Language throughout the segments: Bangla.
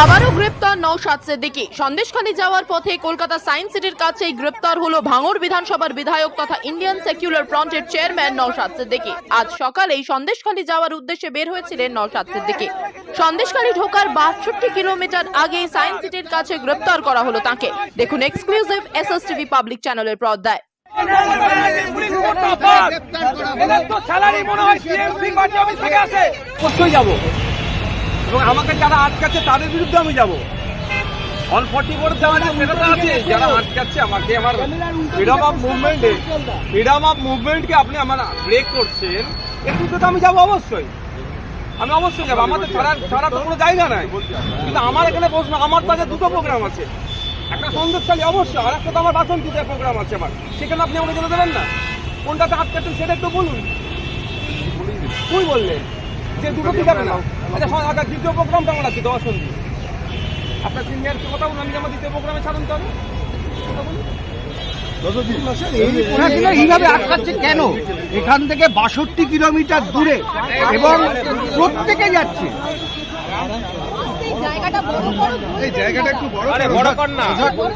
আবারও গ্রেপ্তার নৌশাদ সিদ্দিকী সন্দেশখালী যাওয়ার পথে কলকাতা সায়েন্স সিটির কাছেই গ্রেপ্তার হলো ভাঙড় বিধানসভার বিধায়ক তথা ইন্ডিয়ান সেকুলার ফ্রন্টের চেয়ারম্যান নৌশাদ সিদ্দিকী আজ সকালেই সন্দেশখালী যাওয়ার উদ্দেশ্যে বের হয়েছিলেন নৌশাদ সিদ্দিকী সন্দেশখালী ঢোকার বাষট্টি কিলোমিটার আগে সায়েন্স সিটির কাছে গ্রেপ্তার করা হলো তাকে। দেখুন এক্সক্লুসিভ এসএস টিভি পাবলিক চ্যানেলের পর্দায়। মনে হয় এবং আমাকে যারা আটকাচ্ছে তাদের বিরুদ্ধে আমি যাব। অন ফর্টি ফোর দেওয়া সেটা তো আছে। যারা আটকাচ্ছে আমাকে আমার ফ্রিডম অফ মুভমেন্টে ফ্রিডম অফ মুভমেন্টকে আপনি আমার ব্রেক করছেন এর বিরুদ্ধে তো আমি যাব অবশ্যই। আমি অবশ্যই যাব। আমাদের তো কোনো জায়গা নাই। কিন্তু আমার এখানে প্রশ্ন আমার আগে দুটো প্রোগ্রাম আছে। একটা সন্দেশখালী অবশ্যই আর একটা তো আমার বাসন্তীতে প্রোগ্রাম আছে আমার। সেখানে আপনি আমাকে যেতে দেবেন না। কোনটাতে আটকাচ্ছেন সেটা একটু বলুন। তুই বললেন যে দুটো কি যাবে না? আচ্ছা আচ্ছা দ্বিতীয় প্রোগ্রামটা আমার আছে দশ সন্ধি আপনার সিনিয়র কথা বলুন আমি আমার দ্বিতীয় প্রোগ্রামে ছাড়ুন তো আমি। এইভাবে আটকাচ্ছে কেন? এখান থেকে বাষট্টি কিলোমিটার দূরে এবং প্রত্যেকে যাচ্ছে। আরে বড় কর না।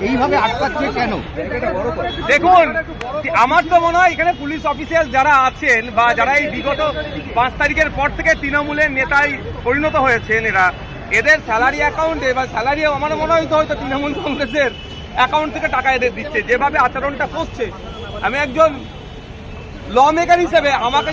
এইভাবে আটকাচ্ছে কেন? দেখুন আমার তো মনে হয় এখানে পুলিশ অফিসিয়াল যারা আছেন বা যারা এই বিগত পাঁচ তারিখের পর থেকে তৃণমূলের নেতায় পরিণত হয়েছেন এরা এদের স্যালারি অ্যাকাউন্টে বা স্যালারি আমার মনে হয় তো হয়তো তৃণমূল কংগ্রেসের অ্যাকাউন্ট থেকে টাকা এদের দিচ্ছে যেভাবে আচরণটা করছে। আমি একজন ল মেকার হিসেবে আমাকে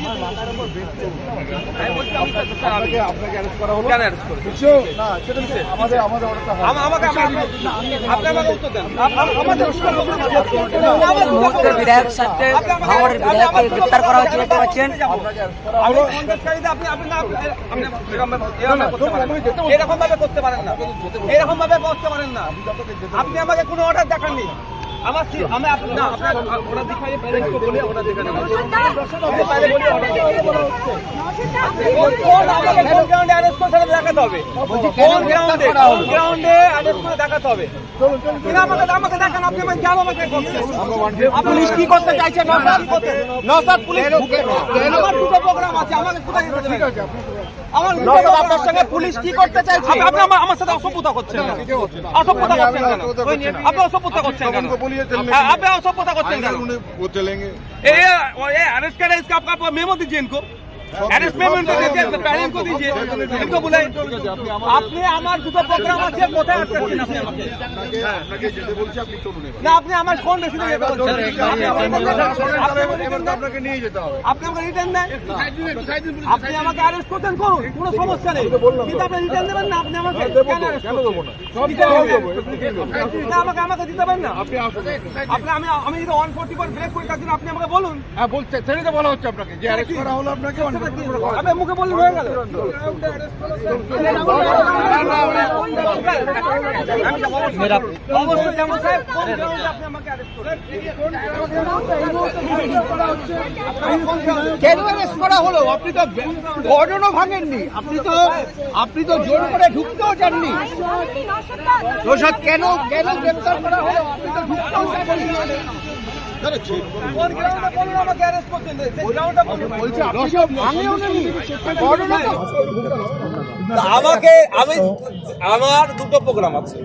বিধায়ক সাথে ভাঙড়ের বিধায়ককে গ্রেপ্তার করা হয়েছে দেখতে পাচ্ছেন। এরকম ভাবে করতে পারেন না। এরকম ভাবে করতে পারেন না। আপনি আমাকে কোনো অর্ডার দেখাননি। আমার আমি না আপনার ওরা দেখাই প্যারেন্টস কো বলে ওরা দেখানো আপনি পারে বলে order দেখান। কোন- কোন আমাকে কোন গ্রাউন্ডে অ্যারেস্ট করে সেটা দেখাতে হবে। কোন গ্রাউন্ডে কোন গ্রাউন্ডে অ্যারেস্ট করে দেখাতে হবে? কিনা আমাকে আমাকে দেখান আপনি আমাকে কেন আমাকে পুলিশ কি করতে চাইছে নসাদ নসাদ পুলিশ আমার দুটো প্রোগ্রাম আছে আমাকে কোথায় যেতে দেবেন? আমার নসাদ আপনার সঙ্গে পুলিশ কি করতে চাইছে আপনি আমার আমার সাথে অসভ্যতা করছেন কেন অসভ্যতা করছেন কেন আপনি অসভ্যতা করছেন কেন হ্যাঁ, আপনি অসভ্যতা করছেন কেন वो चलेंगे ए ये अरेस्ट करा इसका आपका आप मेमो दीजिए इनको আপনি আমার আপনি? আমাকে অ্যারেস্ট করতেন করুন। সমস্যা নেই। কিন্তু আপনি রিটার্ন দেবেন না আপনি আমাকে আমি আমি যদি 144 ব্রেক করে আপনি আমাকে বলুন। হ্যাঁ বলছে। সেটাই তো বলা হচ্ছে আপনাকে যে অ্যারেস্ট করা হলো আপনাকে মুখে হয়ে গেল করা হলো আপনি তো ভাঙেননি আপনি তো জোর করে ঢুকতেও চাননি। কেন কেন গ্রেপ্তার করা হলো? আপনি তো ঢুকতেও চাননি। আমাকে আমি আমার দুটো প্রোগ্রাম আছে।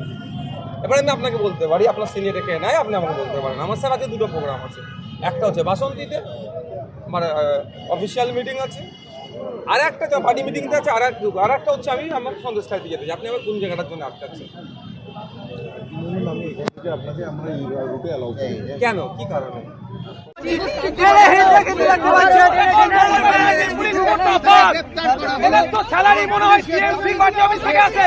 এবার আমি আপনাকে বলতে পারি আপনার সিনিয়র কে নাই আপনি আমাকে বলতে পারেন। আমার স্যার আছে দুটো প্রোগ্রাম আছে। একটা হচ্ছে বাসন্তীতে আমার অফিসিয়াল মিটিং আছে। আর একটা পার্টি মিটিং আছে আর এক আর একটা হচ্ছে আমি আমার সন্দেশ খাইতে যেতে আপনি আমার কোন জায়গাটার জন্য আটকাচ্ছেন কেন? কি কারণে? আসে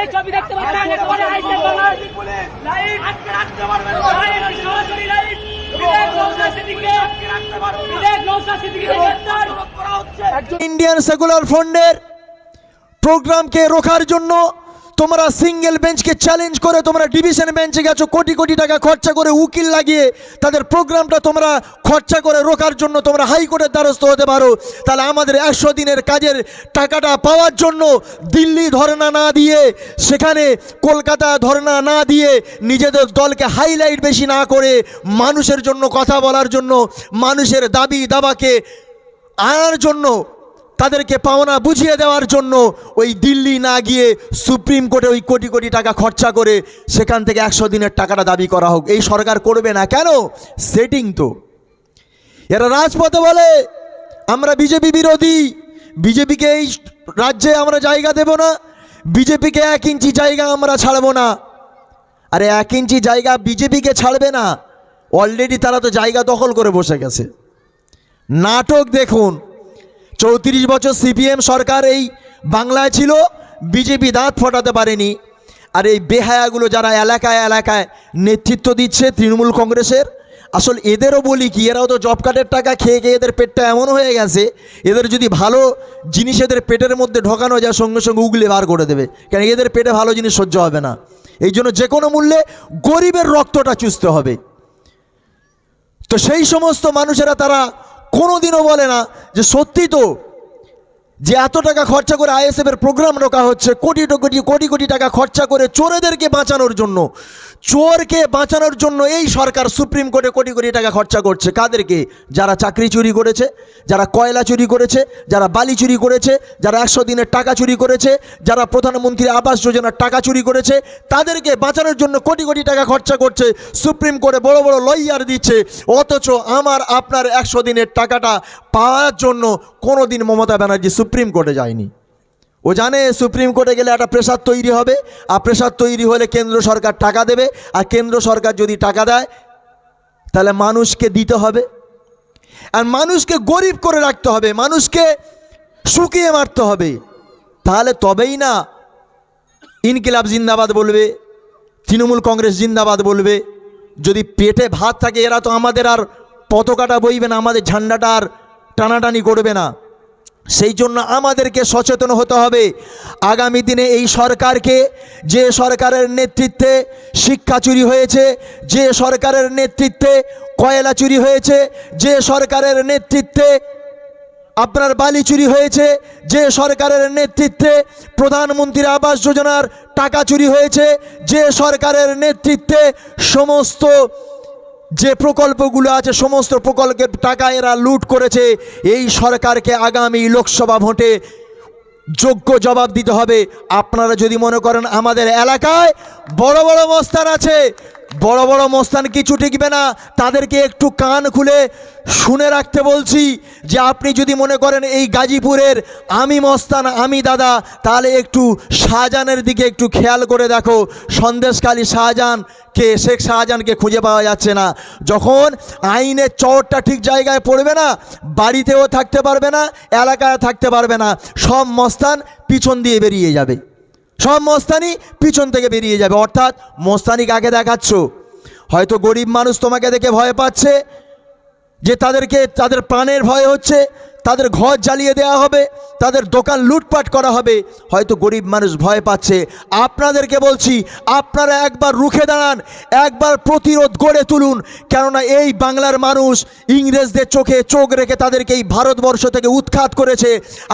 সেই ছবি দেখতে পাচ্ছেন? আইসে লাইভ রাখতে পারবেন লাইভ সরাসরি লাইভ ইন্ডিয়ান সেকুলার ফ্রন্টের প্রোগ্রামকে রোখার জন্য তোমরা সিঙ্গেল বেঞ্চকে চ্যালেঞ্জ করে তোমরা ডিভিশন বেঞ্চে গেছো, কোটি কোটি টাকা খরচা করে উকিল লাগিয়ে তাদের প্রোগ্রামটা তোমরা খরচা করে রোকার জন্য তোমরা হাইকোর্টের দ্বারস্থ হতে পারো। তাহলে আমাদের একশো দিনের কাজের টাকাটা পাওয়ার জন্য দিল্লি ধর্ণা না দিয়ে, সেখানে কলকাতা ধর্ণা না দিয়ে নিজেদের দলকে হাইলাইট বেশি না করে মানুষের জন্য কথা বলার জন্য, মানুষের দাবি দাবাকে আনার জন্য তাদেরকে পাওনা বুঝিয়ে দেওয়ার জন্য ওই দিল্লি না গিয়ে সুপ্রিম কোর্টে ওই কোটি কোটি টাকা খরচা করে সেখান থেকে একশো দিনের টাকাটা দাবি করা হোক। এই সরকার করবে না। কেন? সেটিং তো। এরা রাজপথে বলে, আমরা বিজেপি বিরোধী। বিজেপিকে এই রাজ্যে আমরা জায়গা দেব না। বিজেপিকে এক ইঞ্চি জায়গা আমরা ছাড়বো না। আরে এক ইঞ্চি জায়গা বিজেপিকে ছাড়বে না। অলরেডি তারা তো জায়গা দখল করে বসে গেছে। নাটক দেখুন। চৌত্রিশ বছর সিপিএম সরকার এই বাংলায় ছিল, বিজেপি দাঁত ফোটাতে পারেনি। আর এই বেহায়াগুলো যারা এলাকায় এলাকায় নেতৃত্ব দিচ্ছে তৃণমূল কংগ্রেসের, আসল এদেরও বলি কি, এরাও তো জব কার্ডের টাকা খেয়ে খেয়ে এদের পেটটা এমন হয়ে গেছে, এদের যদি ভালো জিনিস এদের পেটের মধ্যে ঢোকানো যায়, সঙ্গে সঙ্গে উগলে বার করে দেবে। কেন এদের পেটে ভালো জিনিস সহ্য হবে না। এই জন্য যে কোনো মূল্যে গরিবের রক্তটা চুষতে হবে। তো সেই সমস্ত মানুষেরা তারা কোনোদিনও বলে না যে সত্যি তো যে এত টাকা খরচা করে আইএসএফ এর প্রোগ্রাম রাখা হচ্ছে, কোটি কোটি কোটি কোটি টাকা খরচা করে চোরেদেরকে বাঁচানোর জন্য। চোরকে বাঁচানোর জন্য এই সরকার সুপ্রিম কোর্টে কোটি কোটি টাকা খরচা করছে। কাদেরকে? যারা চাকরি চুরি করেছে, যারা কয়লা চুরি করেছে, যারা বালি চুরি করেছে, যারা একশো দিনের টাকা চুরি করেছে, যারা প্রধানমন্ত্রী আবাস যোজনার টাকা চুরি করেছে, তাদেরকে বাঁচানোর জন্য কোটি কোটি টাকা খরচা করছে। সুপ্রিম কোর্টে বড় বড় লইয়ার দিচ্ছে। অথচ আমার, আপনার একশো দিনের টাকাটা পাওয়ার জন্য কোনো দিন মমতা ব্যানার্জি সুপ্রিম কোর্টে যায়নি। ও জানে সুপ্রিম কোর্টে গেলে একটা প্রেশার তৈরি হবে, আর প্রেশার তৈরি হলে কেন্দ্র সরকার টাকা দেবে, আর কেন্দ্র সরকার যদি টাকা দেয়, তাহলে মানুষকে দিতে হবে। আর মানুষকে গরিব করে রাখতে হবে, মানুষকে শুকিয়ে মারতে হবে। তাহলে তবেই না ইনকিলাব জিন্দাবাদ বলবে, তৃণমূল কংগ্রেস জিন্দাবাদ বলবে। যদি পেটে ভাত থাকে, এরা তো আমাদের আর পতাকাটা বইবে না, আমাদের ঝান্ডাটা আর টানাটানি করবে না। সেই জন্য আমাদেরকে সচেতন হতে হবে। আগামী দিনে এই সরকারকে, যে সরকারের নেতৃত্বে শিক্ষা চুরি হয়েছে, যে সরকারের নেতৃত্বে কয়লা চুরি হয়েছে, যে সরকারের নেতৃত্বে আপনার বালি চুরি হয়েছে, যে সরকারের নেতৃত্বে প্রধানমন্ত্রীর আবাস যোজনার টাকা চুরি হয়েছে, যে সরকারের নেতৃত্বে সমস্ত যে প্রকল্পগুলো আছে, সমস্ত প্রকল্পের টাকা এরা লুট করেছে, এই সরকারকে আগামী লোকসভা ভোটে যোগ্য জবাব দিতে হবে। আপনারা যদি মনে করেন আমাদের এলাকায় বড় বড় মস্তান আছে বড় বড় মস্তান কিছু টিকবে না। তাদেরকে একটু কান খুলে শুনে রাখতে বলছি যে আপনি যদি মনে করেন এই গাজীপুরের আমি মস্তান, আমি দাদা, তাহলে একটু শাহজাহানের দিকে একটু খেয়াল করে দেখো। সন্দেশকালী শাহজাহানকে শেখ শাহজাহানকে খুঁজে পাওয়া যাচ্ছে না। যখন আইনের চরটা ঠিক জায়গায় পড়বে না, বাড়িতেও থাকতে পারবে না, এলাকায় থাকতে পারবে না, সব মস্তান পিছন দিয়ে বেরিয়ে যাবে। সব মস্তানি পিছন থেকে বেরিয়ে যাবে, অর্থাৎ মস্তানি কাকে দেখাচ্ছ? হয়তো গরিব মানুষ তোমাকে দেখে ভয় পাচ্ছে, যে তাদেরকে, তাদের প্রাণের ভয় হচ্ছে তাদের ঘর জ্বালিয়ে দেওয়া হবে, তাদের দোকান লুটপাট করা হবে। হয়তো গরিব মানুষ ভয় পাচ্ছে। আপনাদেরকে বলছি, আপনারা একবার রুখে দাঁড়ান, একবার প্রতিরোধ গড়ে তুলুন। কেননা এই বাংলার মানুষ ইংরেজদের চোখে চোখ রেখে তাদেরকে এই ভারতবর্ষ থেকে উৎখাত করেছে।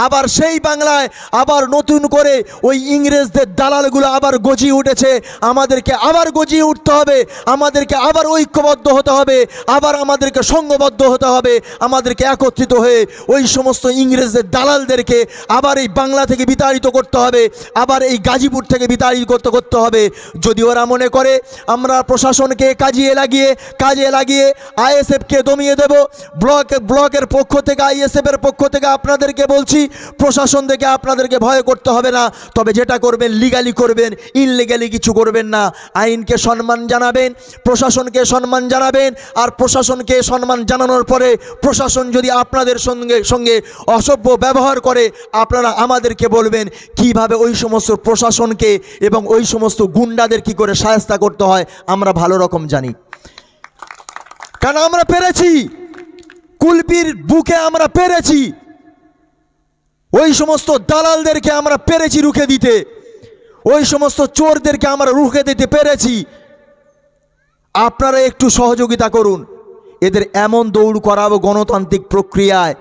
আবার সেই বাংলায় আবার নতুন করে ওই ইংরেজদের দালালগুলো আবার গজিয়ে উঠেছে। আমাদেরকে আবার গজিয়ে উঠতে হবে, আমাদেরকে আবার ঐক্যবদ্ধ হতে হবে, আবার আমাদেরকে সঙ্গবদ্ধ হতে হবে, আমাদেরকে একত্রিত হয়ে ওই সমস্ত ইংরেজদের দালালদেরকে আবার এই বাংলা থেকে বিতাড়িত করতে হবে, আবার এই গাজীপুর থেকে বিতাড়িত করতে করতে হবে। যদি ওরা মনে করে, আমরা প্রশাসনকে কাজিয়ে লাগিয়ে, কাজে লাগিয়ে আইএসএফকে দমিয়ে দেব, ব্লক, ব্লকের পক্ষ থেকে, আইএসএফের পক্ষ থেকে আপনাদেরকে বলছি, প্রশাসন থেকে আপনাদেরকে ভয় করতে হবে না। তবে যেটা করবেন, লিগালি করবেন ইনলিগালি কিছু করবেন না। আইনকে সম্মান জানাবেন, প্রশাসনকে সম্মান জানাবেন, আর প্রশাসনকে সম্মান জানানোর পরে প্রশাসন যদি আপনাদের সঙ্গে সঙ্গে অসভ্য ব্যবহার করে আপনারা আমাদেরকে বলবেন কীভাবে ওই সমস্ত প্রশাসনকে এবং ওই সমস্ত গুন্ডাদের কি করে সায়স্তা করতে হয়, আমরা ভালো রকম জানি। কারণ আমরা পেরেছি। কুলপির বুকে আমরা পেরেছি। ওই সমস্ত দালালদেরকে আমরা পেরেছি রুখে দিতে। ওই সমস্ত চোরদেরকে আমরা রুখে দিতে পেরেছি। আপনারা একটু সহযোগিতা করুন। এদের এমন দৌড় করাবো গণতান্ত্রিক প্রক্রিয়ায়,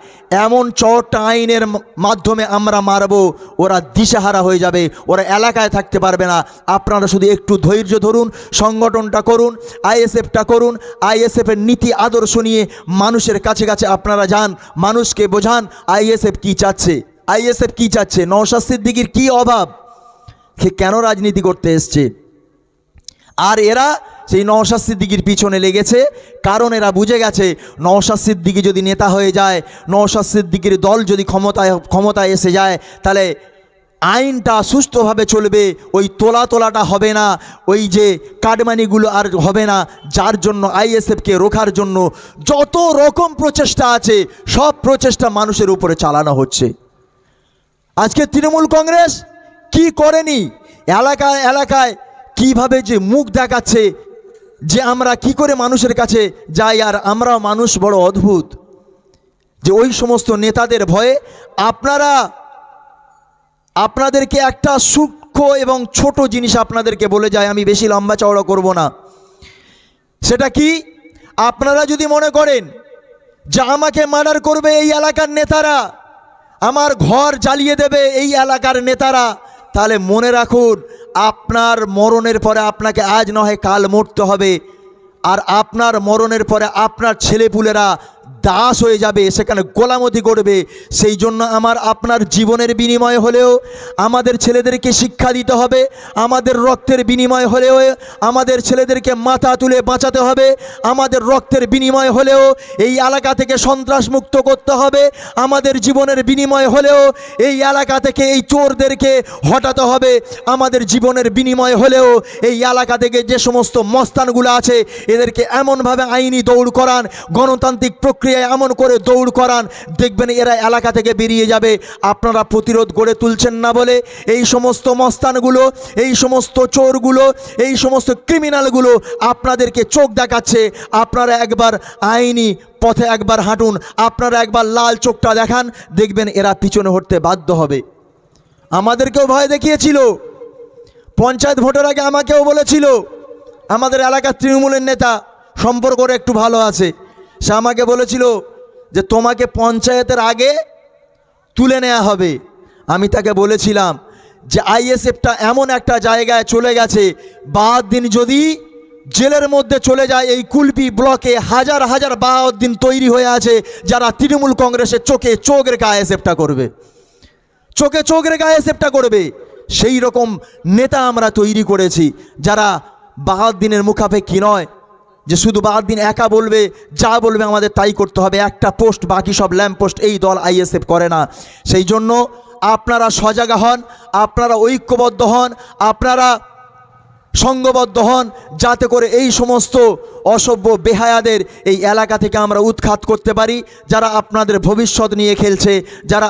এমন চটটা আইনের মাধ্যমে আমরা মারব, ওরা দিশাহারা হয়ে যাবে, ওরা এলাকায় থাকতে পারবে না। আপনারা শুধু একটু ধৈর্য ধরুন, সংগঠনটা করুন, আইএসএফটা করুন, আইএসএফের নীতি আদর্শ নিয়ে মানুষের কাছে কাছে আপনারা যান, মানুষকে বোঝান, আইএসএফ কি চাচ্ছে? আইএসএফ কি চাচ্ছে? নওশাদ সিদ্দিকির কি অভাব? সে কেন রাজনীতি করতে এসছে? আর এরা সেই নওশাদ সিদ্দিকির পিছনে লেগেছে। কারণ এরা বুঝে গেছে, নওশাদ সিদ্দিকি যদি নেতা হয়ে যায়, নওশাদ সিদ্দিকির দল যদি ক্ষমতায় ক্ষমতায় এসে যায়, তাহলে আইনটা সুস্থভাবে চলবে, ওই তোলা তোলাটা হবে না, ওই যে কাটমানিগুলো আর হবে না, যার জন্য আইএসএফকে রোখার জন্য যত রকম প্রচেষ্টা আছে, সব প্রচেষ্টা মানুষের উপরে চালানো হচ্ছে। আজকে তৃণমূল কংগ্রেস কি করেনি? এলাকায় এলাকায় কীভাবে যে মুখ দেখাচ্ছে যে আমরা কি করে মানুষের কাছে যাই আর আমরা মানুষ বড় অদ্ভুত। যে ওই সমস্ত নেতাদের ভয়ে আপনারা, আপনাদেরকে একটা সূক্ষ্ম এবং ছোট জিনিস আপনাদেরকে বলে যায়, আমি বেশি লম্বা চওড়া করব না। সেটা কি? আপনারা যদি মনে করেন যে আমাকে মার্ডার করবে এই এলাকার নেতারা, আমার ঘর জ্বালিয়ে দেবে এই এলাকার নেতারা, তাহলে মনে রাখুন আপনার মরণের পরে আপনাকে আজ নহে কাল মরতে হবে। আর আপনার মরণের পরে আপনার ছেলেপুলেরা দাস হয়ে যাবে, সেখানে গোলামতি করবে। সেই জন্য আমার আপনার জীবনের বিনিময় হলেও আমাদের ছেলেদেরকে শিক্ষা দিতে হবে, আমাদের রক্তের বিনিময় হলেও আমাদের ছেলেদেরকে মাথা তুলে বাঁচাতে হবে, আমাদের রক্তের বিনিময় হলেও এই এলাকা থেকে সন্ত্রাস মুক্ত করতে হবে, আমাদের জীবনের বিনিময় হলেও এই এলাকা থেকে এই চোরদেরকে হটাতে হবে, আমাদের জীবনের বিনিময় হলেও এই এলাকা থেকে যে সমস্ত মস্তানগুলো আছে, এদেরকে এমনভাবে আইনি দৌড় করান, গণতান্ত্রিক প্রক্রিয়ায় এমন করে দৌড় করান, দেখবেন এরা এলাকা থেকে বেরিয়ে যাবে। আপনারা প্রতিরোধ গড়ে তুলছেন না বলে এই সমস্ত মস্তানগুলো, এই সমস্ত চোরগুলো, এই সমস্ত ক্রিমিনালগুলো আপনাদেরকে চোখ দেখাচ্ছে। আপনারা একবার আইনি পথে একবার হাঁটুন, আপনারা একবার লাল চোখটা দেখান, দেখবেন এরা পিছনে হটতে বাধ্য হবে। আমাদেরকেও ভয় দেখিয়েছিল। পঞ্চায়েত ভোটের আগে আমাকেও বলেছিল, আমাদের এলাকার তৃণমূলের নেতা সম্পর্কটা একটু ভালো আছে। সে আমাকে বলেছিল যে তোমাকে পঞ্চায়েতের আগে তুলে নেওয়া হবে। আমি তাকে বলেছিলাম যে আইএসএফটা এমন একটা জায়গায় চলে গেছে, বাদ দিন যদি জেলের মধ্যে চলে যায় এই কুলপি ব্লকে হাজার হাজার বাহাদ্দিন তৈরি হয়ে আছে যারা তৃণমূল কংগ্রেসের চোখে চোখ রেখে আইএসএফটা করবে। চোখে চোখ রেখে আইএসএফটা করবে। সেই রকম নেতা আমরা তৈরি করেছি যারা বাহাদ্দিনের মুখাপেক্ষী নয় যে শুধু বাদ দিন একা বলবে, যা বলবে আমাদের তাই করতে হবে। একটা পোস্ট, বাকি সব ল্যাম্প পোস্ট এই দল আইএসএফ করে না। সেই জন্য আপনারা সজাগা হন, আপনারা ঐক্যবদ্ধ হন, আপনারা সঙ্গবদ্ধ হন, যাতে করে এই সমস্ত অসভ্য বেহায়াদের এই এলাকা থেকে আমরা উৎখাত করতে পারি, যারা আপনাদের ভবিষ্যৎ নিয়ে খেলছে, যারা